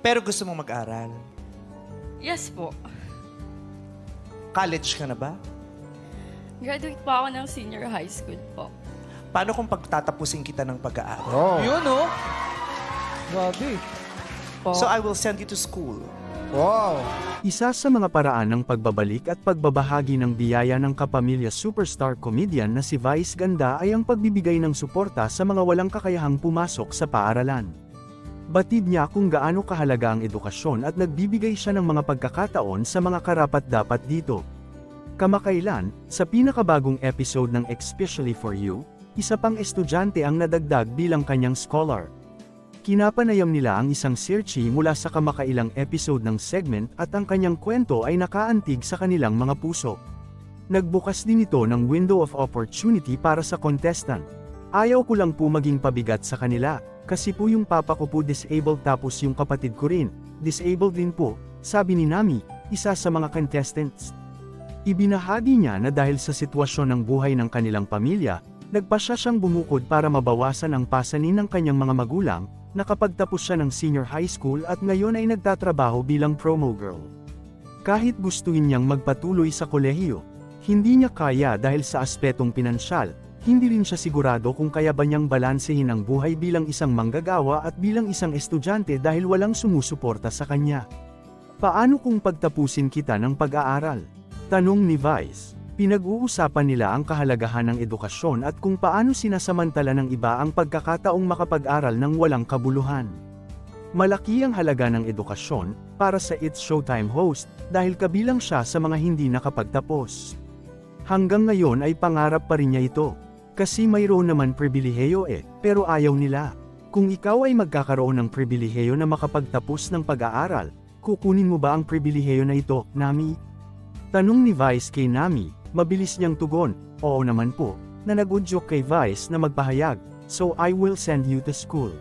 Pero gusto mong mag-aral. Yes po. College ka na ba? Graduate po ako ng senior high school po. Paano kung pagtatapusin kita ng pag-aaral? Oh. Yun, oh. Grabe. po. So I will send you to school. Wow. Isa sa mga paraan ng pagbabalik at pagbabahagi ng biyaya ng kapamilya superstar comedian na si Vice Ganda ay ang pagbibigay ng suporta sa mga walang kakayahang pumasok sa paaralan. Batid niya kung gaano kahalaga ang edukasyon at nagbibigay siya ng mga pagkakataon sa mga karapat-dapat dito. Kamakailan, sa pinakabagong episode ng Especially for You, isa pang estudyante ang nadagdag bilang kanyang scholar. Kinapanayam nila ang isang searchy mula sa kamakailang episode ng segment at ang kanyang kwento ay nakaantig sa kanilang mga puso. Nagbukas din ito ng window of opportunity para sa contestant. Ayaw ko lang po maging pabigat sa kanila, kasi po yung papa ko po disabled tapos yung kapatid ko rin, disabled din po, sabi ni Nami, isa sa mga contestants. Ibinahagi niya na dahil sa sitwasyon ng buhay ng kanilang pamilya, nagpasya siyang bumukod para mabawasan ang pasanin ng kanyang mga magulang, nakapagtapos siya ng senior high school at ngayon ay nagtatrabaho bilang promo girl. Kahit gustuin niyang magpatuloy sa kolehiyo, hindi niya kaya dahil sa aspetong pinansyal, hindi rin siya sigurado kung kaya ba niyang balansehin ang buhay bilang isang manggagawa at bilang isang estudyante dahil walang sumusuporta sa kanya. Paano kung pagtapusin kita ng pag-aaral? Tanong ni Vice. Pinag-uusapan nila ang kahalagahan ng edukasyon at kung paano sinasamantala ng iba ang pagkakataong makapag-aral ng walang kabuluhan. Malaki ang halaga ng edukasyon para sa It's Showtime host dahil kabilang siya sa mga hindi nakapagtapos. Hanggang ngayon ay pangarap pa rin niya ito. Kasi mayroon naman pribileheyo eh, pero ayaw nila. Kung ikaw ay magkakaroon ng pribileheyo na makapagtapos ng pag-aaral, kukunin mo ba ang pribileheyo na ito, Nami? Tanong ni Vice kay Nami, mabilis niyang tugon, oo naman po, na nag-udyok kay Vice na magpahayag, so I will send you to school.